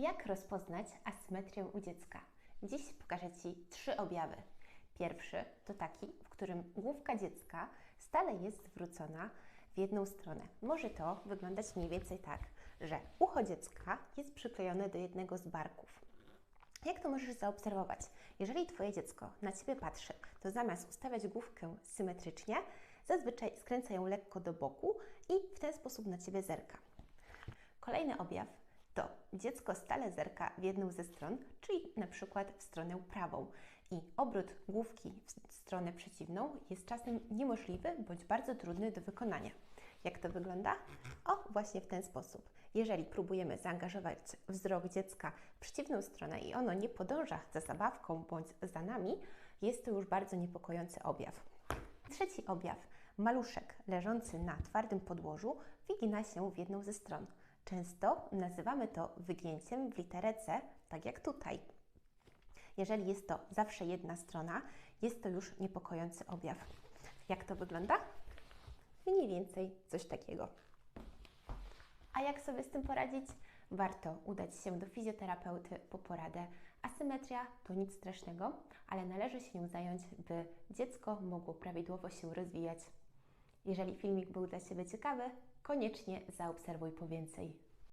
Jak rozpoznać asymetrię u dziecka? Dziś pokażę Ci trzy objawy. Pierwszy to taki, w którym główka dziecka stale jest zwrócona w jedną stronę. Może to wyglądać mniej więcej tak, że ucho dziecka jest przyklejone do jednego z barków. Jak to możesz zaobserwować? Jeżeli Twoje dziecko na Ciebie patrzy, to zamiast ustawiać główkę symetrycznie, zazwyczaj skręca ją lekko do boku i w ten sposób na Ciebie zerka. Kolejny objaw dziecko stale zerka w jedną ze stron, czyli na przykład w stronę prawą i obrót główki w stronę przeciwną jest czasem niemożliwy bądź bardzo trudny do wykonania. Jak to wygląda? O, właśnie w ten sposób. Jeżeli próbujemy zaangażować wzrok dziecka w przeciwną stronę i ono nie podąża za zabawką bądź za nami, jest to już bardzo niepokojący objaw. Trzeci objaw. Maluszek leżący na twardym podłożu wygina się w jedną ze stron. Często nazywamy to wygięciem w literę C, tak jak tutaj. Jeżeli jest to zawsze jedna strona, jest to już niepokojący objaw. Jak to wygląda? Mniej więcej coś takiego. A jak sobie z tym poradzić? Warto udać się do fizjoterapeuty po poradę. Asymetria to nic strasznego, ale należy się nią zająć, by dziecko mogło prawidłowo się rozwijać. Jeżeli filmik był dla Ciebie ciekawy, koniecznie zaobserwuj po więcej.